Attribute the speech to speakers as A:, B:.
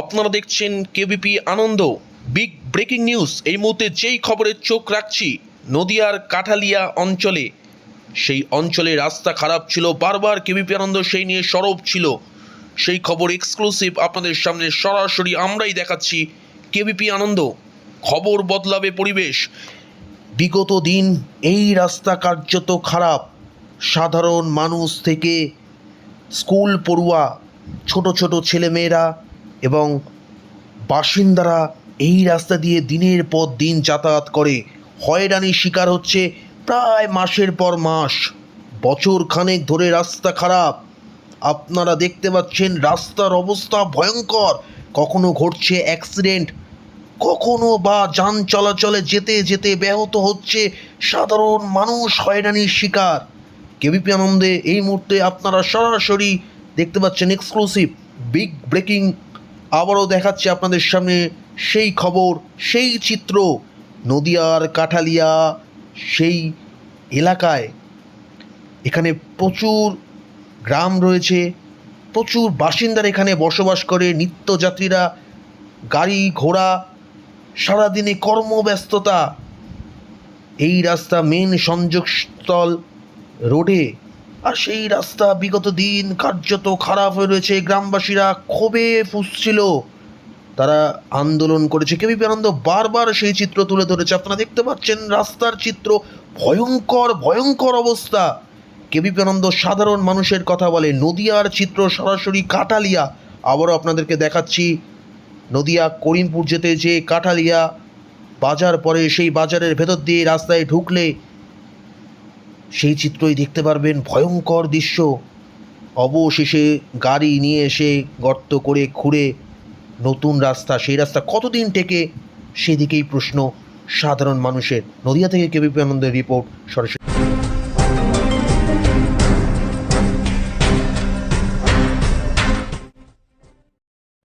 A: আপনারা দেখছেন কেবিপি আনন্দ। Big breaking news এই মুহূর্তে যেই খবরের চোখ রাখছি, নদিয়ার কাঠালিয়া অঞ্চলে। সেই অঞ্চলে রাস্তা খারাপ ছিল, বারবার কেবিপি আনন্দ সেই নিয়ে সরব ছিল। সেই খবর এক্সক্লুসিভ আপনাদের সামনে সরাসরি আমরাই দেখাচ্ছি কেবিপি আনন্দ। খবর বদলাবে পরিবেশ। বিগত দিন এই রাস্তা কার্যত খারাপ। সাধারণ মানুষ থেকে স্কুল পড়ুয়া, ছোট ছোট ছেলেমেয়েরা এবং বাসিন্দারা এই রাস্তা দিয়ে দিনের পর দিন যাতায়াত করে। হয়রানির শিকার হচ্ছে প্রায় মাসের পর মাস। বছর খানেক ধরে রাস্তা খারাপ। আপনারা দেখতে পাচ্ছেন রাস্তার অবস্থা ভয়ঙ্কর। কখনো ঘটছে অ্যাক্সিডেন্ট, কখনো বা যান চলাচলে যেতে যেতে ব্যাহত হচ্ছে সাধারণ মানুষ হয়রানির শিকার। কেবিপি আনন্দে এই মুহূর্তে আপনারা সরাসরি দেখতে পাচ্ছেন এক্সক্লুসিভ বিগ ব্রেকিং আবারও দেখাচ্ছে আপনাদের সামনে সেই খবর, সেই চিত্র নদিয়ার কাঠালিয়া সেই এলাকায়। এখানে প্রচুর গ্রাম রয়েছে, প্রচুর বাসিন্দার এখানে বসবাস করে, নিত্যযাত্রীরা, গাড়ি ঘোড়া, সারাদিনে কর্মব্যস্ততা। এই রাস্তা মেন সংযোগস্থল রোডে আর সেই রাস্তা বিগত দিন কার্যত খারাপ হয়ে রয়েছে। গ্রামবাসীরা ক্ষোভে ফুসছিল। তারা আন্দোলন করেছে। কেবি আনন্দ বারবার সেই চিত্র তুলে ধরেছে। আপনারা দেখতে পাচ্ছেন রাস্তার চিত্র। ভয়ঙ্কর ভয়ঙ্কর অবস্থা। কেবি আনন্দ সাধারণ মানুষের কথা বলে। নদিয়ার চিত্র সরাসরি কাটালিয়া আবারও আপনাদেরকে দেখাচ্ছি। নদিয়া, করিমপুর যেতে যে কাঠালিয়া বাজার পরে সেই বাজারের ভেতর দিয়ে রাস্তায় ঢুকলে সেই চিত্রই দেখতে পারবেন ভয়ঙ্কর দৃশ্য। অবশেষে গাড়ি নিয়ে এসে গর্ত করে খুঁড়ে নতুন রাস্তা, সেই রাস্তা কতদিন থেকে সেদিকেই প্রশ্ন সাধারণ মানুষের। নদিয়া থেকে কেবিপি আনন্দের রিপোর্ট, সরাসরি।